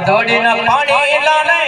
ધોડીના પાણી લાને